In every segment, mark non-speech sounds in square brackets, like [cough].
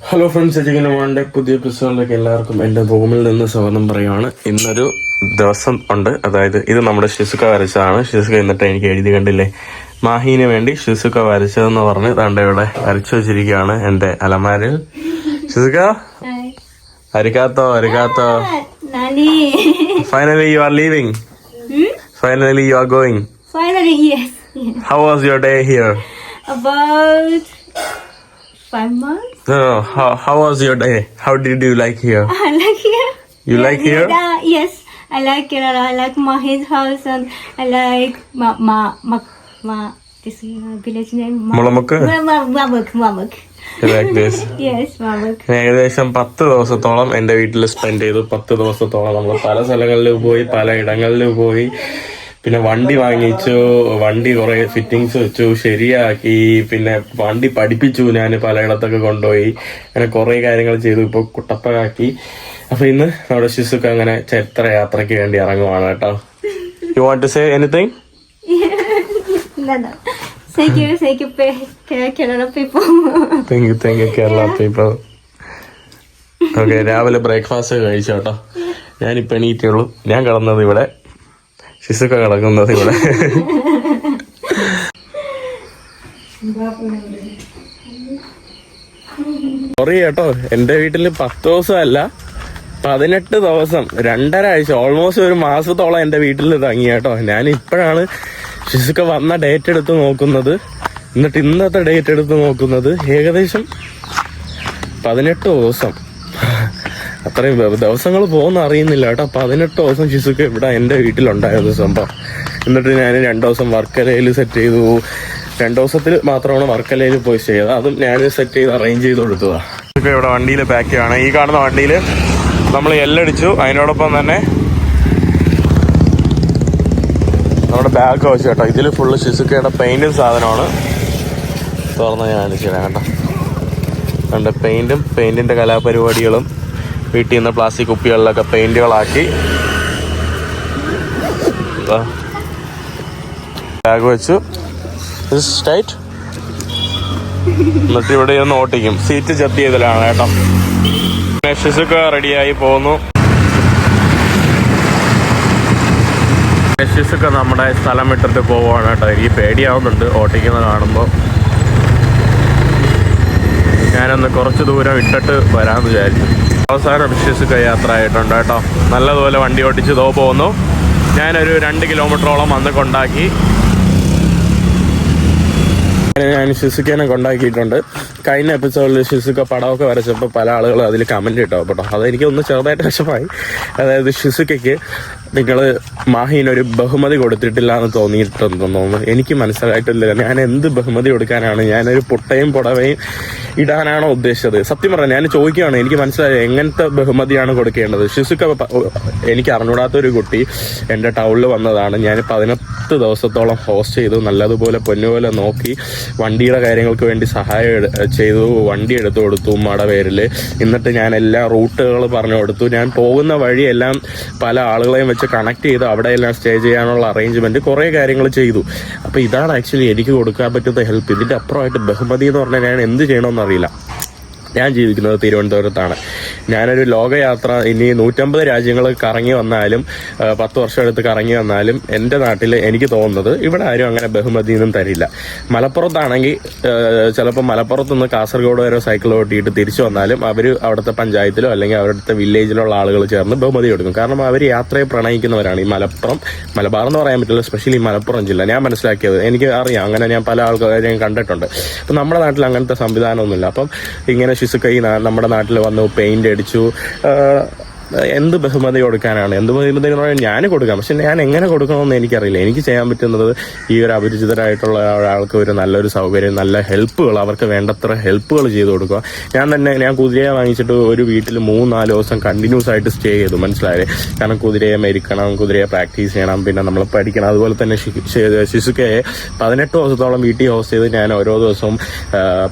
Hello friends എജിഗനമാന്റെ പുതിയ എപ്പിസോഡിലേക്ക് എല്ലാവർക്കും എന്റെ റൂമിൽ നിന്ന് സ്വാഗതം പറയുവാണ് ഇന്നൊരു ദിവസം ഉണ്ട് അതായത് ഇത് നമ്മുടെ ശിസുക വരച്ചതാണ് ശിസുക എന്നിട്ട് എനിക്ക് എഴുതി കണ്ടില്ലേ മാഹീന് വേണ്ടി ശിസുക വരച്ചതെന്ന് പറഞ്ഞ് താണ്ട ഇവിടെ വരച്ചു വെച്ചിരിക്കുകയാണ് എന്റെ അലമാരിൽ Shizuka. അരിക്കാത്തോ? Finally you are leaving? Finally you are going. How was your day here About five months. How was your day? How did you like here? I like here. You Yeah, like here? Yeah, yes, I like here. I like Mahi's house and I like ma ma ma ma. This is uh, village name. Ma- Mulamukku Ma- ma- Mamuk, Mamuk. Like this Yes, Mamuk. ഏകദേശം പത്ത് ദിവസത്തോളം എന്റെ വീട്ടിൽ spend ചെയ്തു പത്ത് ദിവസത്തോളം നമ്മൾ പല സ്ഥലങ്ങളിൽ പോയി പല ഇടങ്ങളിൽ പോയി പിന്നെ വണ്ടി വാങ്ങിച്ചു വണ്ടി കുറെ ഫിറ്റിങ്സ് വെച്ചു ശരിയാക്കി പിന്നെ വണ്ടി പഠിപ്പിച്ചു ഞാൻ പലയിടത്തൊക്കെ കൊണ്ടുപോയി. അങ്ങനെ കുറെ കാര്യങ്ങൾ ചെയ്തു ഇപ്പോൾ കുട്ടപ്പനാക്കി. അപ്പൊ ഇന്ന് നമ്മുടെ ശിശുക്ക് അങ്ങനെ ചരിത്ര യാത്രയ്ക്ക് വേണ്ടി ഇറങ്ങുവാണ് കേട്ടോ. You want to say anything. Thank you, thank you, Kerala people. Okay രാവിലെ ബ്രേക്ക്ഫാസ്റ്റ് കഴിച്ചോട്ടോ ഞാനിപ്പോൾ എണീറ്റുള്ളൂ ഞാൻ കിടന്നത് ഇവിടെ. ശിശുക്ക കിടക്കുന്നത് ഇവിടെ. സോറി കേട്ടോ എന്റെ വീട്ടിൽ പത്ത് ദിവസമല്ല പതിനെട്ട് ദിവസം രണ്ടര ആഴ്ച ഓൾമോസ്റ്റ് ഒരു മാസത്തോളം എന്റെ വീട്ടിൽ തങ്ങി കേട്ടോ. ഞാൻ ഇപ്പോഴാണ് ശിശുക്ക വന്ന ഡേറ്റ് എടുത്ത് നോക്കുന്നത്. എന്നിട്ട് ഇന്നത്തെ ഡേറ്റ് എടുത്ത് നോക്കുന്നത് ഏകദേശം പതിനെട്ട് ദിവസം. അത്രയും ദിവസങ്ങൾ പോകുന്ന അറിയുന്നില്ല കേട്ടോ. പതിനെട്ട് ദിവസം ശിശുക്ക് ഇവിടെ എന്റെ വീട്ടിലുണ്ടായിരുന്നു സംഭവം. എന്നിട്ട് ഞാൻ രണ്ട് ദിവസം വർക്കലയിൽ സെറ്റ് ചെയ്തു. രണ്ട് ദിവസത്തിൽ മാത്രമാണ് വർക്കലയിൽ പോയി ചെയ്തത്. അതും ഞാൻ സെറ്റ് ചെയ്ത് അറേഞ്ച് ചെയ്ത് കൊടുത്തതാണ് ഇതൊക്കെ ഇവിടെ വണ്ടിയിൽ പാക്ക് ചെയ്യാണ്. ഈ കാണുന്ന വണ്ടിയിൽ നമ്മൾ എല്ലടിച്ചു. അതിനോടൊപ്പം തന്നെ നമ്മുടെ ബാഗ് വെച്ച് കേട്ടോ. ഇതിൽ ഫുള്ള് ശിശുക്കയുടെ പെയിന്റും സാധനമാണ്. തുറന്ന് ഞാൻ കാണിച്ചു കേട്ടോ. കണ്ട്? പെയിന്റും പെയിന്റിന്റെ കലാപരിപാടികളും വീട്ടിൽ നിന്ന് പ്ലാസ്റ്റിക് കുപ്പികളിലൊക്കെ പെയിന്റുകളാക്കി. ബാഗ് വെച്ചു. ടൈറ്റ് എന്നിട്ട് ഇവിടെ ഒന്ന് ഓട്ടിക്കും. സീറ്റ് ചെത്തി ചെയ്തലാണ് കേട്ടോ. മെഷീസൊക്കെ റെഡിയായി പോകുന്നു മെഷീസൊക്കെ നമ്മുടെ സ്ഥലം വിട്ടിട്ട് പോവുകയാണ് കേട്ടോ. എനിക്ക് പേടിയാവുന്നുണ്ട് ഓട്ടിക്കുന്നത് കാണുമ്പോൾ ഞാനൊന്ന് കുറച്ച് ദൂരം ഇട്ടിട്ട് വരാമെന്ന് വിചാരിച്ചു. അവസാനം വിശ്വസിക്കുക യാത്ര ആയിട്ടുണ്ട് കേട്ടോ. നല്ലതുപോലെ വണ്ടി ഓടിച്ച് തോ പോകുന്നു. ഞാനൊരു രണ്ട് കിലോമീറ്ററോളം അന്ന് കൊണ്ടാക്കി. ഞാൻ ശിസുക്കനെ കൊണ്ടാക്കിയിട്ടുണ്ട്. കഴിഞ്ഞ എപ്പിസോഡിൽ ഷിസുക്ക പടമൊക്കെ വരച്ചപ്പോൾ പല ആളുകളും അതിൽ കമന്റ് ഇട്ടോ. കേട്ടോ അതെനിക്കൊന്ന് ചെറുതായിട്ട് വിഷമായി അതായത് ഷിസുക്കയ്ക്ക് നിങ്ങൾ മാഹിനൊരു ബഹുമതി കൊടുത്തിട്ടില്ല എന്ന് തോന്നിയിട്ടുണ്ടെന്ന് എനിക്ക് മനസ്സിലായിട്ടില്ല. ഞാൻ എന്ത് ബഹുമതി കൊടുക്കാനാണ്? ഞാനൊരു പുട്ടയും പുടവയും ഇടാനാണോ ഉദ്ദേശിച്ചത്? സത്യം പറഞ്ഞാൽ ഞാൻ ചോദിക്കുകയാണ്. എനിക്ക് മനസ്സിലായി എങ്ങനത്തെ ബഹുമതിയാണ് കൊടുക്കേണ്ടത്? ശിശുക്ക എനിക്ക് അറിഞ്ഞൂടാത്ത ഒരു കുട്ടി എന്റെ ടൗണിൽ വന്നതാണ്. ഞാൻ പതിനെട്ട് ദിവസത്തോളം ഹോസ്റ്റ് ചെയ്തു. നല്ലതുപോലെ പൊന്നുപോലെ നോക്കി വണ്ടിയുടെ കാര്യങ്ങൾക്ക് വേണ്ടി സഹായം ചെയ്തു. വണ്ടി എടുത്തു കൊടുത്തു ഉമ്മയുടെ പേരിൽ എന്നിട്ട് ഞാൻ എല്ലാ റൂട്ടുകൾ പറഞ്ഞു കൊടുത്തു. ഞാൻ പോകുന്ന വഴിയെല്ലാം പല ആളുകളെയും വെച്ച് കണക്ട് ചെയ്ത് അവിടെയെല്ലാം സ്റ്റേ ചെയ്യാനുള്ള അറേഞ്ച്മെന്റ് കുറേ കാര്യങ്ങൾ ചെയ്തു. അപ്പോൾ ഇതാണ് ആക്ച്വലി എനിക്ക് കൊടുക്കാൻ പറ്റുന്ന ഹെൽപ്പ് ഇതിന്റെ അപ്പുറമായിട്ട് ബഹുമതി എന്ന് പറഞ്ഞാൽ ഞാൻ എന്ത് ചെയ്യണമെന്നറിയില്ല ഞാൻ ജീവിക്കുന്നത് തിരുവനന്തപുരത്താണ്. ഞാനൊരു ലോകയാത്ര ഇനി നൂറ്റമ്പത് രാജ്യങ്ങൾ കറങ്ങി വന്നാലും പത്ത് വർഷം എടുത്ത് കറങ്ങി വന്നാലും എന്റെ നാട്ടിൽ എനിക്ക് തോന്നുന്നത് ഇവിടെ ആരും അങ്ങനെ ബഹുമതിയൊന്നും തരില്ല. മലപ്പുറത്താണെങ്കിൽ ചിലപ്പോൾ മലപ്പുറത്ത് നിന്ന് കാസർഗോഡ് വരെ സൈക്കിൾ ഓട്ടിയിട്ട് തിരിച്ചു വന്നാലും അവർ അവിടുത്തെ പഞ്ചായത്തിലോ അല്ലെങ്കിൽ അവിടുത്തെ വില്ലേജിലുള്ള ആളുകൾ ചേർന്ന് ബഹുമതി കൊടുക്കും. കാരണം അവർ യാത്രയെ പ്രണയിക്കുന്നവരാണ് ഈ മലപ്പുറം. മലബാർ എന്ന് പറയാൻ പറ്റില്ല സ്പെഷ്യലി മലപ്പുറം ജില്ല. ഞാൻ മനസ്സിലാക്കിയത് എനിക്ക് അറിയാം അങ്ങനെ ഞാൻ പല ആൾക്കാരെയും കണ്ടിട്ടുണ്ട്. അപ്പം നമ്മുടെ നാട്ടിൽ അങ്ങനത്തെ സംവിധാനമൊന്നുമില്ല. അപ്പം ഇങ്ങനെ ശിശുക്കൈ നമ്മുടെ നാട്ടിൽ വന്നു പെയിന്റ് അടിച്ചു എന്ത് ബഹുമതി കൊടുക്കാനാണ്? എന്ത് ബഹുമതി എന്ന് ഞാൻ കൊടുക്കാം. പക്ഷെ ഞാൻ എങ്ങനെ കൊടുക്കണമെന്ന് എനിക്കറിയില്ല. എനിക്ക് ചെയ്യാൻ പറ്റുന്നത് ഈ ഒരു അപരിചിതരായിട്ടുള്ള ഒരാൾക്ക് ഒരു നല്ലൊരു സൗകര്യം നല്ല ഹെൽപ്പുകൾ അവർക്ക് വേണ്ടത്ര ഹെൽപ്പുകൾ ചെയ്ത് കൊടുക്കുക. ഞാൻ തന്നെ ഞാൻ കുതിരയെ വാങ്ങിച്ചിട്ട് ഒരു വീട്ടിൽ മൂന്ന് നാല് ദിവസം കണ്ടിന്യൂസ് ആയിട്ട് സ്റ്റേ ചെയ്തു. മനസ്സിലായത് കാരണം കുതിരയെ മരിക്കണം കുതിരയെ പ്രാക്ടീസ് ചെയ്യണം പിന്നെ നമ്മൾ പഠിക്കണം. അതുപോലെ തന്നെ ശിശുക്കയെ പതിനെട്ട് ദിവസത്തോളം വീട്ടിൽ ഹോസ്റ്റ് ചെയ്ത് ഞാൻ ഓരോ ദിവസവും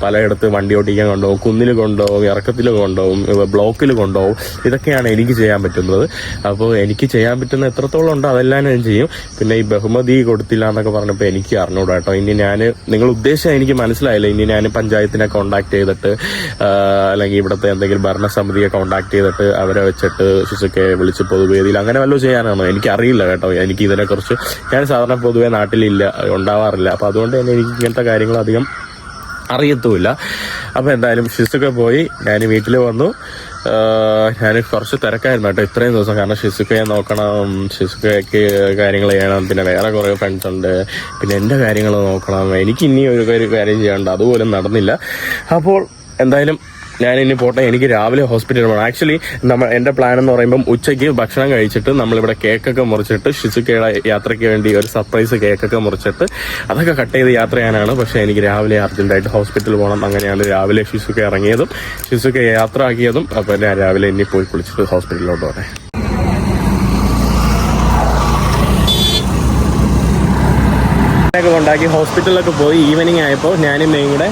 പലയിടത്ത് വണ്ടി ഓടിക്കാൻ കൊണ്ടുപോകും കുന്നിൽ കൊണ്ടുപോകും ഇറക്കത്തിൽ കൊണ്ടുപോകും ബ്ലോക്കിൽ കൊണ്ടുപോകും. ഇതൊക്കെയാണ് എനിക്ക് എനിക്ക് ചെയ്യാൻ പറ്റുന്നത്. അപ്പോൾ എനിക്ക് ചെയ്യാൻ പറ്റുന്ന എത്രത്തോളം ഉണ്ടോ അതെല്ലാം ഞാൻ ചെയ്യും. പിന്നെ ഈ ബഹുമതി കൊടുത്തില്ല എന്നൊക്കെ പറഞ്ഞപ്പോൾ എനിക്ക് അറിഞ്ഞൂടാ കേട്ടോ. ഇനി ഞാൻ നിങ്ങൾ ഉദ്ദേശം എനിക്ക് മനസ്സിലായില്ല. ഇനി ഞാൻ പഞ്ചായത്തിനെ കോണ്ടാക്ട് ചെയ്തിട്ട് അല്ലെങ്കിൽ ഇവിടുത്തെ എന്തെങ്കിലും ഭരണസമിതിയെ കോണ്ടാക്ട് ചെയ്തിട്ട് അവരെ വെച്ചിട്ട് ശിശുക്കെ വിളിച്ച് പൊതുവേദിയിൽ അങ്ങനെ വല്ലതും ചെയ്യാനാണോ? എനിക്ക് അറിയില്ല കേട്ടോ. എനിക്ക് ഇതിനെക്കുറിച്ച് ഞാൻ സാധാരണ പൊതുവെ നാട്ടിലില്ല ഉണ്ടാവാറില്ല. അപ്പോൾ അതുകൊണ്ട് തന്നെ എനിക്ക് ഇങ്ങനത്തെ കാര്യങ്ങൾ അധികം അറിയത്തുമില്ല. അപ്പോൾ എന്തായാലും ശിശുക്കെ പോയി. ഞാൻ വീട്ടിൽ വന്നു. ഞാൻ കുറച്ച് തിരക്കായിരുന്നു കേട്ടോ ഇത്രയും ദിവസം. കാരണം ഷിസുക്കയെ നോക്കണം ഷിസുക്കയ്ക്ക് കാര്യങ്ങൾ ചെയ്യണം പിന്നെ വേറെ കുറേ ഫ്രണ്ട്സ് ഉണ്ട്. പിന്നെ എന്റെ കാര്യങ്ങൾ നോക്കണം. എനിക്ക് ഇനി ഒരു കാര്യം ചെയ്യാണ്ട്. അതുപോലും നടന്നില്ല. അപ്പോൾ എന്തായാലും ഞാൻ ഇനി പോട്ടെ എനിക്ക് രാവിലെ ഹോസ്പിറ്റലിൽ പോകണം ആക്ച്വലി നമ്മൾ എന്റെ പ്ലാൻ എന്ന് പറയുമ്പോൾ ഉച്ചയ്ക്ക് ഭക്ഷണം കഴിച്ചിട്ട് നമ്മളിവിടെ കേക്കൊക്കെ മുറിച്ചിട്ട് ഷിസുക്കയുടെ യാത്രയ്ക്ക് വേണ്ടി ഒരു സർപ്രൈസ് കേക്കൊക്കെ മുറിച്ചിട്ട് അതൊക്കെ കട്ട് ചെയ്ത് യാത്ര ചെയ്യാനാണ്. പക്ഷേ എനിക്ക് രാവിലെ അർജന്റായിട്ട് ഹോസ്പിറ്റലിൽ പോകണം അങ്ങനെയാണ് രാവിലെ ഷിസുക്ക ഇറങ്ങിയതും ഷിസുക്ക യാത്ര ആക്കിയതും. അപ്പോൾ ഞാൻ രാവിലെ ഇനി പോയി കുളിച്ചിട്ട് ഹോസ്പിറ്റലിലോട്ട് പോകണേ ഒക്കെ കൊണ്ടാക്കി ഹോസ്പിറ്റലിലൊക്കെ പോയി. ഈവനിങ് ആയപ്പോൾ ഞാനും മെയിൻ കൂടെ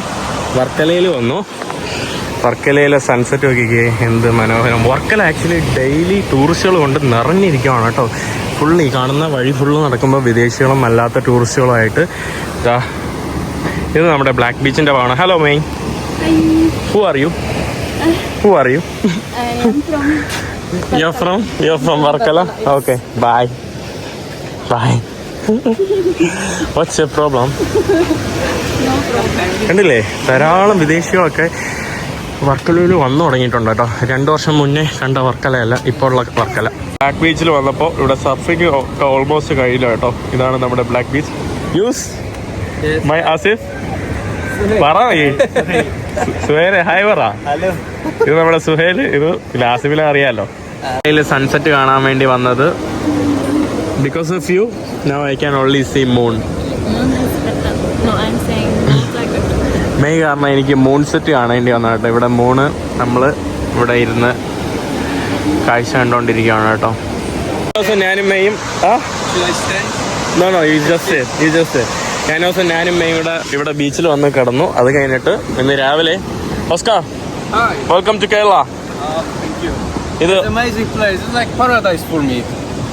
വർക്കലയിൽ വന്നു. വർക്കലയിലെ സൺസെറ്റ് നോക്കിക്കേ എന്ത് മനോഹരം. വർക്കല ആക്ച്വലി ഡെയിലി ടൂറിസ്റ്റുകൾ കൊണ്ട് നിറഞ്ഞിരിക്കുകയാണ് കേട്ടോ. ഫുള്ള് ഈ കാണുന്ന വഴി ഫുള്ള് നടക്കുമ്പോൾ വിദേശികളും അല്ലാത്ത ടൂറിസ്റ്റുകളുമായിട്ട് ദാ ഇത് നമ്മുടെ ബ്ലാക്ക് ബീച്ചിന്റെ ഭാഗമാണ്. Hello May who are you who are you from you from Varkala? Okay bye bye what's a problem. കണ്ടില്ലേ? ധാരാളം വിദേശികളൊക്കെ വർക്കലയിൽ വന്നു തുടങ്ങിയിട്ടുണ്ട് കേട്ടോ. രണ്ടു വർഷം മുന്നേ കണ്ട വർക്കലയല്ല ഇപ്പോൾ ഉള്ള വർക്കല. ബ്ലാക്ക് ബീച്ചിൽ വന്നപ്പോൾ ഇവിടെ സർഫിംഗ് ഒക്കെ ഓൾമോസ്റ്റ് കഴിയില്ല കേട്ടോ. ഇതാണ് നമ്മുടെ black beach use my Asif പറ സുഹേൽ ഹായ് പറ. ഇത് നമ്മുടെ സുഹേൽ ഇത് ആസിഫിനെ അറിയാലോ. സൺസെറ്റ് കാണാൻ വേണ്ടി വന്നത്. Because of you know I can only see moon. No, I'm saying. May കാരണം എനിക്ക് മൂൺ സെറ്റ് കാണേണ്ടി വന്നു കേട്ടോ ഇവിടെ മൂണ് നമ്മൾ ഇവിടെ ഇരുന്ന് കാഴ്ച കണ്ടോണ്ടിരിക്കുകയാണ് കേട്ടോ ദിവസം ഞാനും മെയ്യും ഞാൻ ദിവസം ഞാനും മെയ്യും ഇവിടെ ഇവിടെ ബീച്ചിൽ വന്ന് കിടന്നു അത് കഴിഞ്ഞിട്ട് ഇന്ന് രാവിലെ ഓസ്കാർ. Welcome to Kerala. ഇത്.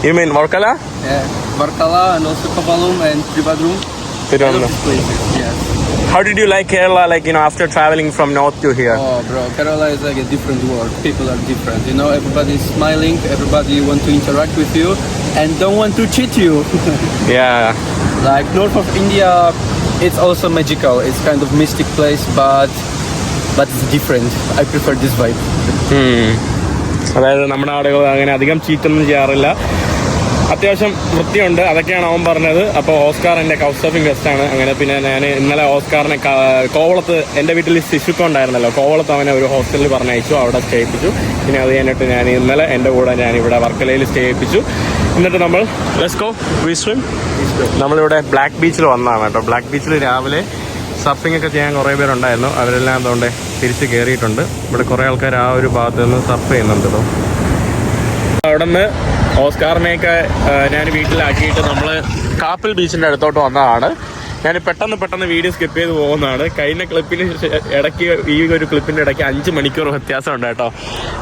You mean Varkala Yeah. Varkala and also Kavalum and Trivandrum. I love Thiruvananthapuram these places. Yes. How did you like Kerala like you know after travelling from north to here Oh, bro, Kerala is like a different world. People are different. You know, everybody's smiling. Everybody want to interact with you and don't want to cheat you. [laughs] Yeah like north of India, it's also magical. It's kind of mystic place, but but it's different. I prefer this vibe. ഉം. അതായത് നമ്മുടെ ആളുകൾ അങ്ങനെ അധികം ചീറ്റൊന്നും ചെയ്യാറില്ല അത്യാവശ്യം വൃത്തിയുണ്ട് അതൊക്കെയാണ് അവൻ പറഞ്ഞത്. അപ്പോൾ ഓസ്കാർ എന്റെ കൗച്ച് സർഫിംഗ് ഗസ്റ്റ് ആണ്. അങ്ങനെ പിന്നെ ഞാൻ ഇന്നലെ ഓസ്കാറിനെ കോവളത്ത് എന്റെ വീട്ടിൽ ശിശുക്ക ഉണ്ടായിരുന്നല്ലോ. കോവളത്ത് അവനെ ഒരു ഹോസ്റ്റലിൽ പറഞ്ഞയച്ചു അവിടെ സ്റ്റേ ചെയ്യിപ്പിച്ചു പിന്നെ അത് കഴിഞ്ഞിട്ട് ഞാൻ ഇന്നലെ എന്റെ കൂടെ ഞാൻ ഇവിടെ വർക്കലയിൽ സ്റ്റേ ചെയ്യിപ്പിച്ചു എന്നിട്ട് നമ്മൾ ലെസ്കോ വിസ്വിം നമ്മളിവിടെ ബ്ലാക്ക് ബീച്ചിൽ വന്നതാണ് കേട്ടോ. ബ്ലാക്ക് ബീച്ചിൽ രാവിലെ സർഫിംഗ് ഒക്കെ ചെയ്യാൻ കുറേ പേരുണ്ടായിരുന്നു. അവരെല്ലാം അതുകൊണ്ട് തിരിച്ച് കയറിയിട്ടുണ്ട് ഇവിടെ കുറേ ആൾക്കാർ ആ ഒരു ഭാഗത്ത് നിന്ന് സർഫ് ചെയ്യുന്നുണ്ട് കേട്ടോ. അവിടെ നിന്ന് ഓസ്കാറിനെയൊക്കെ ഞാൻ വീട്ടിലാക്കിയിട്ട് നമ്മൾ കാപ്പിൽ ബീച്ചിന്റെ അടുത്തോട്ട് വന്നതാണ്. ഞാൻ പെട്ടെന്ന് പെട്ടെന്ന് വീഡിയോ സ്കിപ്പ് ചെയ്ത് പോകുന്നതാണ്. കഴിഞ്ഞ ക്ലിപ്പിന് ഇടയ്ക്ക് ഈ ഒരു ക്ലിപ്പിന്റെ ഇടയ്ക്ക് അഞ്ച് മണിക്കൂർ വ്യത്യാസമുണ്ട് കേട്ടോ.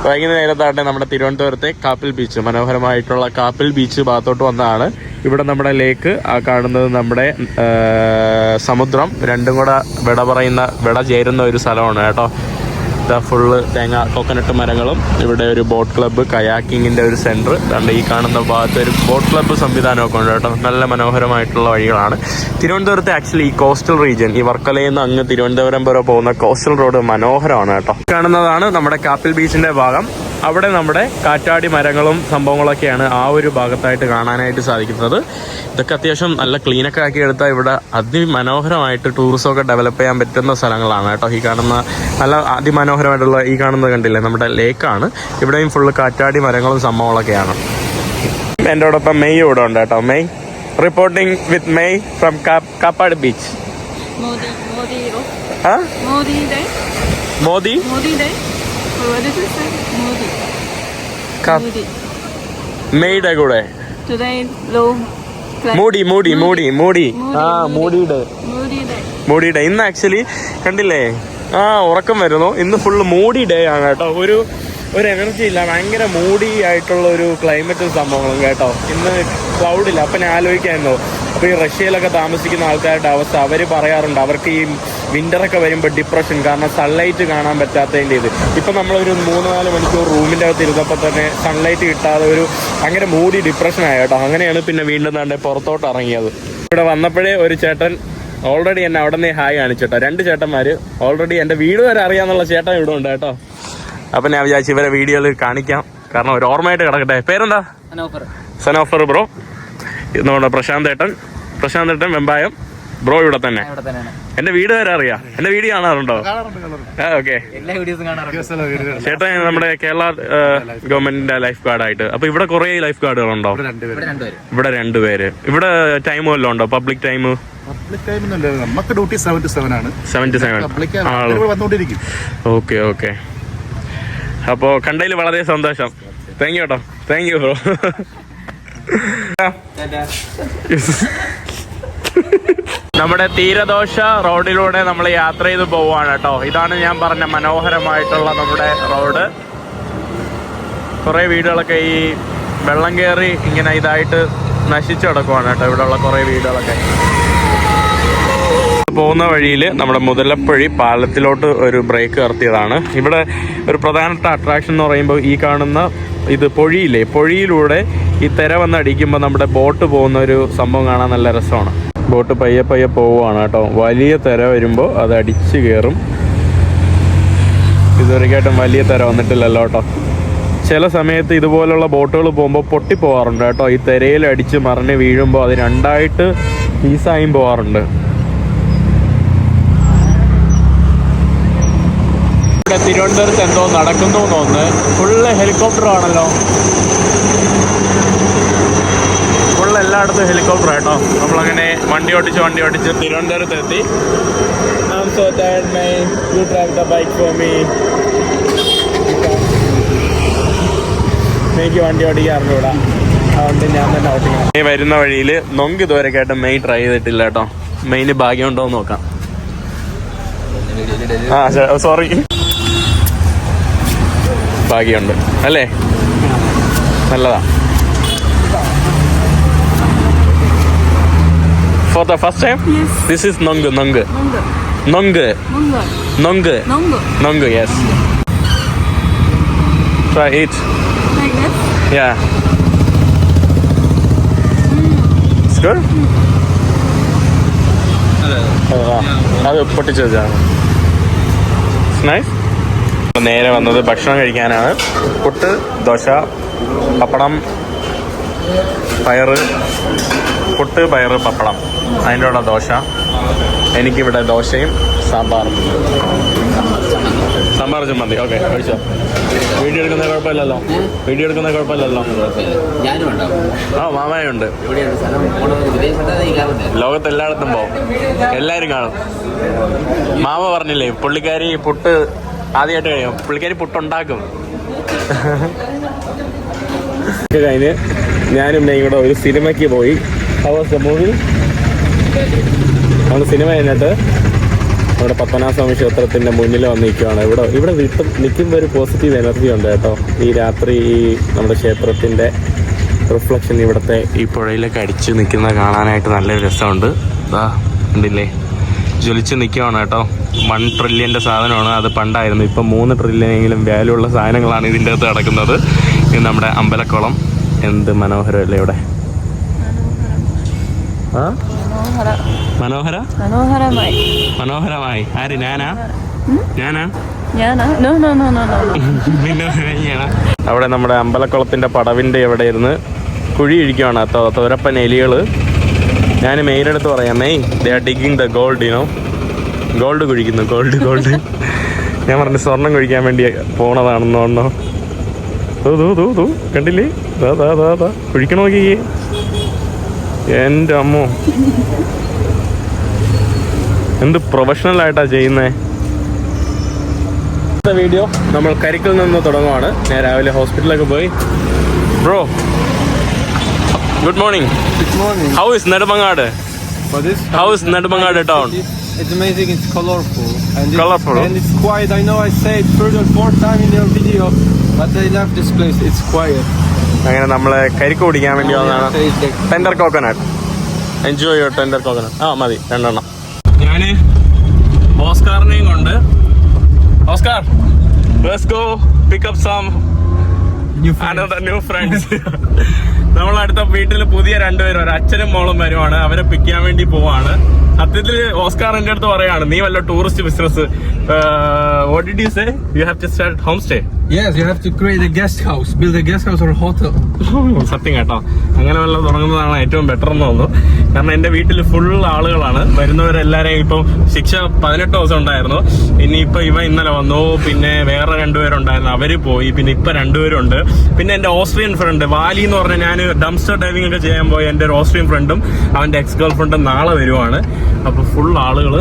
വൈകുന്നേരത്താട്ടെ നമ്മുടെ തിരുവനന്തപുരത്തെ കാപ്പിൽ ബീച്ച്. മനോഹരമായിട്ടുള്ള കാപ്പിൽ ബീച്ച് ഭാഗത്തോട്ട് വന്നതാണ്. ഇവിടെ നമ്മുടെ ലേക്ക് ആ കാണുന്നത് നമ്മുടെ സമുദ്രം. രണ്ടും കൂടെ വിട പറയുന്ന വിട ചേരുന്ന ഒരു സ്ഥലമാണ് കേട്ടോ. ഇതാ ഫുള്ള് തേങ്ങ കോക്കനട്ട് മരങ്ങളും. ഇവിടെ ഒരു ബോട്ട് ക്ലബ്ബ് കയാക്കിങ്ങിന്റെ ഒരു സെന്റർ കണ്ട് ഈ കാണുന്ന ഭാഗത്ത് ഒരു ബോട്ട് ക്ലബ്ബ് സംവിധാനമൊക്കെ ഉണ്ട് കേട്ടോ. നല്ല മനോഹരമായിട്ടുള്ള വഴികളാണ്. തിരുവനന്തപുരത്തെ ആക്ച്വലി ഈ കോസ്റ്റൽ റീജിയൻ ഈ വർക്കലയിൽ നിന്ന് അങ്ങ് തിരുവനന്തപുരം വരെ പോകുന്ന കോസ്റ്റൽ റോഡ് മനോഹരമാണ് കേട്ടോ. കാണുന്നതാണ് നമ്മുടെ കാപ്പിൽ ബീച്ചിന്റെ ഭാഗം. അവിടെ നമ്മുടെ കാറ്റാടി മരങ്ങളും സംഭവങ്ങളൊക്കെയാണ് ആ ഒരു ഭാഗത്തായിട്ട് കാണാനായിട്ട് സാധിക്കുന്നത്. ഇതൊക്കെ അത്യാവശ്യം നല്ല ക്ലീനൊക്കെ ആക്കി എടുത്താൽ ഇവിടെ അതിമനോഹരമായിട്ട് ടൂറിസം ഒക്കെ ഡെവലപ്പ് ചെയ്യാൻ പറ്റുന്ന സ്ഥലങ്ങളാണ് കേട്ടോ. ഈ കാണുന്ന നല്ല അതിമനോഹരമായിട്ടുള്ള ഈ കാണുന്നത് കണ്ടില്ലേ? നമ്മുടെ ലേക്കാണ്. ഇവിടെയും ഫുള്ള് കാറ്റാടി മരങ്ങളും സംഭവങ്ങളൊക്കെയാണ്. എന്റെ ഓടൊപ്പം മെയ് ഇവിടെ ഉണ്ട് കേട്ടോ. May. Reporting with May from Kappad beach Modi. മെയ്യുടെ കൂടെ. മൂടി മൂടി മൂടി മൂടി ആ മൂടിയുടെ മൂടിയുടെ ഇന്ന് ആക്ച്വലി കണ്ടില്ലേ? ആ ഉറക്കം വരുന്നു. ഇന്ന് ഫുള്ള് മൂടി ഡേ ആണ് കേട്ടോ. ഒരു ഒരു എനർജി ഇല്ല. ഭയങ്കര മൂടി ആയിട്ടുള്ള ഒരു ക്ലൈമറ്റും സംഭവങ്ങളും കേട്ടോ. ഇന്ന് ക്ലൗഡില്ല അപ്പം ഞാൻ ആലോചിക്കായിരുന്നു. അപ്പോൾ ഈ റഷ്യയിലൊക്കെ താമസിക്കുന്ന ആൾക്കാരുടെ അവസ്ഥ. അവർ പറയാറുണ്ട് അവർക്ക് ഈ വിന്ററൊക്കെ വരുമ്പോൾ ഡിപ്രഷൻ കാരണം സൺലൈറ്റ് കാണാൻ പറ്റാത്തതിന്റെ ഇത്. ഇപ്പം നമ്മളൊരു മൂന്ന് നാല് മണിക്കൂർ റൂമിന്റെ അകത്ത് ഇരുന്നപ്പോൾ തന്നെ സൺലൈറ്റ് കിട്ടാതെ ഒരു അങ്ങനെ മൂടി ഡിപ്രഷൻ ആയ കേട്ടോ. അങ്ങനെയാണ് പിന്നെ വീണ്ടും തന്നെ പുറത്തോട്ട് ഇറങ്ങിയത്. ഇവിടെ വന്നപ്പോഴേ ഒരു ചേട്ടൻ ഓൾറെഡി എന്നെ അവിടെ നിന്ന് ഹായ് കാണിച്ചോട്ടോ. രണ്ട് ചേട്ടന്മാര് ഓൾറെഡി എന്റെ വീട് വരെ അറിയാന്നുള്ള ചേട്ടൻ ഇവിടെ ഉണ്ട് കേട്ടോ. അപ്പൊ ഞാൻ വിചാരിച്ചു ഇവരെ വീഡിയോയിൽ കാണിക്കാം. കാരണം ഒരു ഓർമ്മയായിട്ട് കിടക്കട്ടെ. പേരെന്താ? സനോഫർ. ബ്രോ. നമ്മുടെ പ്രശാന്ത് ഏട്ടൻ. പ്രശാന്ത് ഏട്ടൻ വെമ്പായം. ബ്രോ ഇവിടെ തന്നെ. എന്റെ വീട് വരെ അറിയാ. എന്റെ വീട് കാണാറുണ്ടോ? ഓക്കെ. എല്ലാ വീഡിയോസും കാണാറുണ്ട്. ചേട്ടൻ നമ്മുടെ കേരള ഗവൺമെന്റിന്റെ ലൈഫ് ഗാർഡ്. ആയിട്ട് അപ്പൊ ഇവിടെ കുറെ ലൈഫ് ഗാർഡുകളുണ്ടോ? ഇവിടെ രണ്ടുപേരും. ഇവിടെ രണ്ടുപേര്. ഇവിടെ ടൈം വല്ലതും ഉണ്ടോ? പബ്ലിക് ടൈം നമുക്ക് ഡ്യൂട്ടി സെവൻ ടു സെവൻ ആണ്. സെവൻ ടു സെവൻ പബ്ലിക് ആൾ. വന്നുകൊണ്ടിരിക്കും ഓക്കെ ഓക്കെ. അപ്പോ കണ്ടതിൽ വളരെ സന്തോഷം. താങ്ക് യു കേട്ടോ താങ്ക് യു ബ്രോ നമ്മുടെ തീരദോഷ റോഡിലൂടെ നമ്മൾ യാത്ര ചെയ്ത് പോവാണ് കേട്ടോ. ഇതാണ് ഞാൻ പറഞ്ഞ മനോഹരമായിട്ടുള്ള നമ്മുടെ റോഡ്. കുറേ വീടുകളൊക്കെ ഈ വെള്ളം കയറി ഇങ്ങനെ ഇതായിട്ട് നശിച്ചു കിടക്കുവാണ് കേട്ടോ. ഇവിടെയുള്ള കുറേ വീടുകളൊക്കെ. പോകുന്ന വഴിയിൽ നമ്മുടെ മുതലപ്പഴി പാലത്തിലോട്ട് ഒരു ബ്രേക്ക് നിർത്തിയതാണ്. ഇവിടെ ഒരു പ്രധാനപ്പെട്ട അട്രാക്ഷൻ എന്ന് പറയുമ്പോൾ ഈ കാണുന്ന ഇത് പൊഴിയില്ലേ? പൊഴിയിലൂടെ ഈ തിര വന്ന് അടിക്കുമ്പോൾ നമ്മുടെ ബോട്ട് പോകുന്ന ഒരു സംഭവം കാണാൻ നല്ല രസമാണ്. ബോട്ട് പയ്യെ പയ്യെ പോവുകയാണ് കേട്ടോ. വലിയ തിര വരുമ്പോൾ അത് അടിച്ച് കയറും ഇതുവരെയായിട്ടും വലിയ തിര വന്നിട്ടില്ലല്ലോ കേട്ടോ. ചില സമയത്ത് ഇതുപോലുള്ള ബോട്ടുകൾ പോകുമ്പോൾ പൊട്ടിപ്പോവാറുണ്ട് കേട്ടോ. ഈ തിരയിൽ അടിച്ച് മറിഞ്ഞ് വീഴുമ്പോൾ അത് രണ്ടായിട്ട് പീസായും പോവാറുണ്ട്. ഇവിടെ തിരുവനന്തപുരത്ത് എന്തോ നടക്കുന്നു തോന്നുന്നു. ഫുള്ള് ഹെലികോപ്റ്റർ ആണല്ലോ എല്ലായിടത്തും ഹെലികോപ്റ്റർ കേട്ടോ നമ്മളങ്ങനെ വണ്ടി ഓടിച്ച് വണ്ടി ഓടിച്ച് തിരുവനന്തപുരത്ത് എത്തി. You drive the bike for me. എനിക്ക് വണ്ടി ഞാൻ തന്നെ ഈ വരുന്ന വഴിയിൽ നൊങ്ക് ഇതുവരെ കേട്ട മെയ് ട്രൈ ചെയ്തിട്ടില്ല കേട്ടോ. മെയിന് ഭാഗ്യമുണ്ടോ എന്ന് നോക്കാം. സോറി ഭാഗ്യമുണ്ട്. അല്ലേ? നല്ലതാ. For the first time this is nongu nongu nongu nongu nongu yes try it yeah it's good അത് പൊട്ടിച്ചു വെച്ചാണ് നൈസ് നേരെ വന്നത് ഭക്ഷണം കഴിക്കാനാണ്. പുട്ട് ദോശ പപ്പടം പയറ് പുട്ട് പയറ് പപ്പടം. അതിന്റെ കൂടെ ദോശ. എനിക്കിവിടെ ദോശയും സാമ്പാറും. സാമ്പാർ ചമ്മന്തി. ഓക്കെ കഴിച്ചോ. വീഡിയോ എടുക്കുന്ന കുഴപ്പമില്ലല്ലോ. വീഡിയോ എടുക്കുന്ന കുഴപ്പമില്ലല്ലോ. ആ മാമയുണ്ട്. ലോകത്തെല്ലായിടത്തും പോവും. എല്ലാവരും കാണും. മാമ പറഞ്ഞില്ലേ പുള്ളിക്കാരി പുട്ട് ആദ്യമായിട്ട് കഴിയും. പുള്ളിക്കാരി പുട്ടുണ്ടാക്കും. കഴിഞ്ഞ് ഞാനും ഇവിടെ കൂടെ ഒരു സിനിമയ്ക്ക് പോയി. ഹൗസ് മൂവി നമ്മൾ സിനിമ കഴിഞ്ഞിട്ട് നമ്മുടെ പത്മനാഭസ്വാമി ക്ഷേത്രത്തിന്റെ മുന്നിൽ വന്ന് നിൽക്കുകയാണ് ഇവിടെ ഇവിടെ വിട്ട് നിൽക്കുമ്പോൾ ഒരു പോസിറ്റീവ് എനർജി ഉണ്ട് കേട്ടോ. ഈ രാത്രി ഈ നമ്മുടെ ക്ഷേത്രത്തിന്റെ റിഫ്ലക്ഷൻ ഇവിടുത്തെ ഈ പുഴയിലേക്ക് അടിച്ച് നിൽക്കുന്ന കാണാനായിട്ട് നല്ല രസമുണ്ട്. ദാ ഉണ്ടില്ലേ ജ്വലിച്ച് നിൽക്കുകയാണ് കേട്ടോ. വൺ ട്രില്യന്റെ സാധനമാണ്. അത് പണ്ടായിരുന്നു. ഇപ്പം മൂന്ന് ട്രില്യനെങ്കിലും വാല്യൂ ഉള്ള സാധനങ്ങളാണ് ഇതിന്റെ അകത്ത് കിടക്കുന്നത് ഇത് നമ്മുടെ അമ്പലക്കുളം. എന്ത് മനോഹരമല്ലേ ഇവിടെ? മനോഹര. മനോഹരമായി. മനോഹരമായി. ആര്? ഞാനാ? ഞാനാ? അവിടെ നമ്മുടെ അമ്പലക്കുളത്തിന്റെ പടവിന്റെ എവിടെ ഇരുന്ന് കുഴി ഇഴിക്കുവാണ് തോരപ്പൻ എലികൾ. ഞാൻ മെയിലെടുത്ത് പറയാം. May they are digging the gold you know gold കുഴിക്കുന്നു. Gold gold ഞാൻ പറഞ്ഞു സ്വർണം കുഴിക്കാൻ വേണ്ടി പോണതാണെന്ന് തോന്നോ തൂ തൂ തൂ തൂ കണ്ടില്ലേ? ദാ ദാ ദാ ദാ. കുഴിക്കണ നോക്കിയേ എന്റെ അമ്മോ എന്ത് പ്രൊഫഷണൽ ആയിട്ടാ ചെയ്യുന്നേ വീഡിയോ നമ്മൾ കരിക്കിൽ നിന്ന് തുടങ്ങുവാണ് ഞാൻ രാവിലെ ഹോസ്പിറ്റലിലൊക്കെ പോയി bro good morning Good morning. How is Nedumangad how is Nedumangad town it's amazing. It's colorful. And it's, Colourful. And it's quiet. I know I say it third or fourth time in your video, but I love this place. It's quiet. അങ്ങനെ നമ്മളെ കരിക്ക് കുടിക്കാൻ വേണ്ടി വന്നതാണ്. Tender coconut enjoy your tender coconut ആ മതി രണ്ടെണ്ണം. ഞാൻ ഓസ്കാറിനെയും കൊണ്ട്. Oscar let's go pick up some new friends നമ്മൾ അടുത്ത വീട്ടിൽ പുതിയ രണ്ടുപേരും ഒരു അച്ഛനും മോളും വരുവാണ്. അവരെ പിക്ക് ചെയ്യാൻ വേണ്ടി പോവാണ്. സത്യത്തിൽ ഓസ്കാർ എന്റെ അടുത്ത് പറയാണ് നീ വല്ല tourist business what did you say you have to start home stay to create a guest house, build a guest house or a hotel. [laughs] സത്യം കേട്ടോ. അങ്ങനെ വല്ല തുടങ്ങുന്നതാണ് ഏറ്റവും ബെറ്റർ എന്ന് തോന്നുന്നു. കാരണം എന്റെ വീട്ടിൽ ഫുൾ ആളുകളാണ്. വരുന്നവരെല്ലാരെയും ഇപ്പം ശിക്ഷ പതിനെട്ട് ദിവസം ഉണ്ടായിരുന്നു. ഇനി ഇപ്പൊ ഇവ ഇന്നലെ വന്നു. പിന്നെ വേറെ രണ്ടുപേരുണ്ടായിരുന്നു. അവർ പോയി. പിന്നെ ഇപ്പൊ രണ്ടുപേരുണ്ട്. പിന്നെ എന്റെ ഓസ്ട്രിയൻ ഫ്രണ്ട് വാലി എന്ന് പറഞ്ഞ ഞാൻ ഡംസ്റ്റർ ഡൈവിംഗ് ഒക്കെ ചെയ്യാൻ പോയ എന്റെ ഒരു ഓസ്ട്രിയൻ ഫ്രണ്ടും അവന്റെ എക്സ് ഗേൾ ഫ്രണ്ടും നാളെ വരുവാണ്. അപ്പോൾ ഫുൾ ആളുകൾ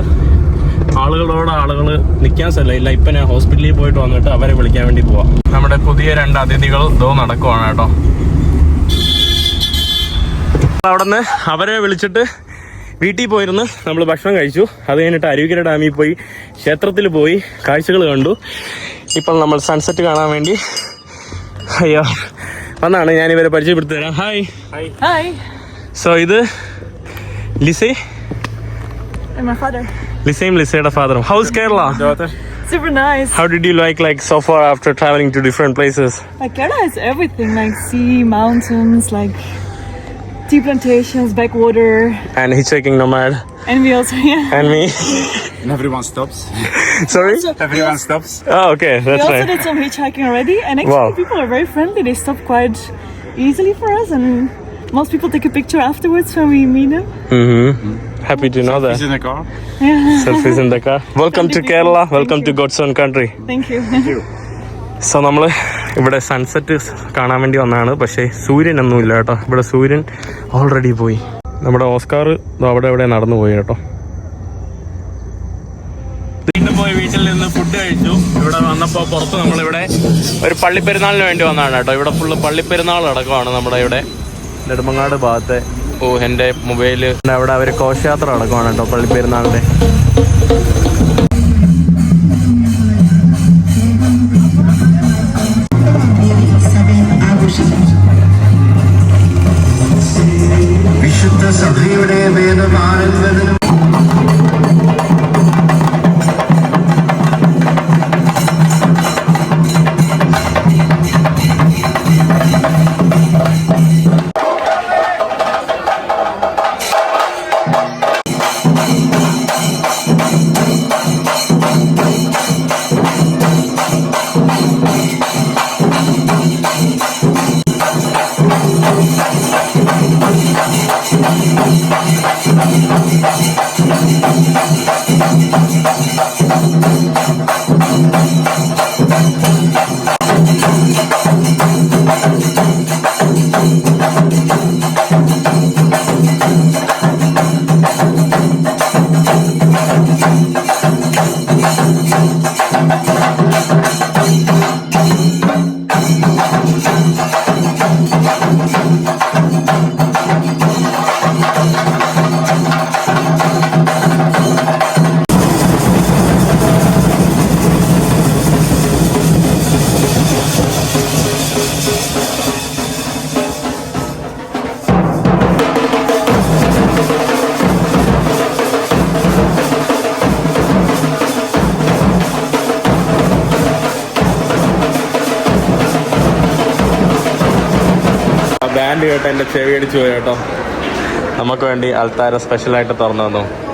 ആളുകളോട് ആളുകൾ നിൽക്കാൻ സ്ഥലം ഇല്ല ഇപ്പൊ ഞാൻ ഹോസ്പിറ്റലിൽ പോയിട്ട് വന്നിട്ട് അവരെ വിളിക്കാൻ വേണ്ടി പോവാം. നമ്മുടെ പുതിയ രണ്ട് അതിഥികൾ ഇതോ നടക്കുവാണ് കേട്ടോ. അവിടുന്ന് അവരെ വിളിച്ചിട്ട് വീട്ടിൽ പോയിരുന്ന്. നമ്മൾ ഭക്ഷണം കഴിച്ചു. അത് കഴിഞ്ഞിട്ട് അരുവിക്കര ഡാമിൽ പോയി. ക്ഷേത്രത്തിൽ പോയി. കാഴ്ചകൾ കണ്ടു. ഇപ്പോൾ നമ്മൾ സൺസെറ്റ് കാണാൻ വേണ്ടി. അയ്യോ. വന്നാണ് ഞാൻ ഇവരെ പരിചയപ്പെടുത്തി തരാം ഹായ് ഹായ് സോ ഇത് ലിസേ. ലിസയും ലിസയുടെ ഫാദറും house Kerala Super nice. How did you like like so far after traveling to different places? Like Kerala is everything, like sea, mountains, like tea plantations, backwater, And hitchhiking nomad and we also [laughs] yeah. and me. And everyone stops. [laughs] Sorry? Everyone stops. Oh, okay, We that's also right. did some hitchhiking already, and actually Wow. people are very friendly. They stop quite easily for us, and most people take a picture afterwards when we meet them. Mm-hmm. Happy to know He's that. in the car. Yeah, Selfies in the car. Welcome to Kerala. Welcome to God's own country. thank you. So നമ്മൾ ഇവിടെ sunset കാണാൻ വേണ്ടി വന്നതാണ് പക്ഷേ സൂര്യനൊന്നും ഇല്ല കേട്ടോ ഇവിടെ സൂര്യൻ ഓൾറെഡി പോയി നമ്മുടെ ഓസ്കാർ അവിടെ എവിടെ നടന്നു പോയി കേട്ടോ. വീണ്ടും പോയി വീട്ടിൽ നിന്ന് ഫുഡ് കഴിച്ചു. ഇവിടെ വന്നപ്പോൾ പുറത്ത് നമ്മളിവിടെ ഒരു പള്ളിപ്പെരുന്നാളിന് വേണ്ടി വന്നതാണ് കേട്ടോ. ഇവിടെ ഫുള്ള് പള്ളിപ്പെരുന്നാൾ അടക്കമാണ് നമ്മുടെ ഇവിടെ. നെടുമങ്ങാട് ഭാഗത്തെ ഓ എന്റെ മൊബൈൽ. അവിടെ അവർ കോശയാത്ര അടക്കമാണ് കേട്ടോ പള്ളിപ്പെരുന്നാളിന്റെ. സഭയുടെ വേദമാനന്ദനും ചെവി അടിച്ചു പോയി കേട്ടോ. നമുക്ക് വേണ്ടി അൽത്താര സ്പെഷ്യലായിട്ട് തുറന്നു തന്നു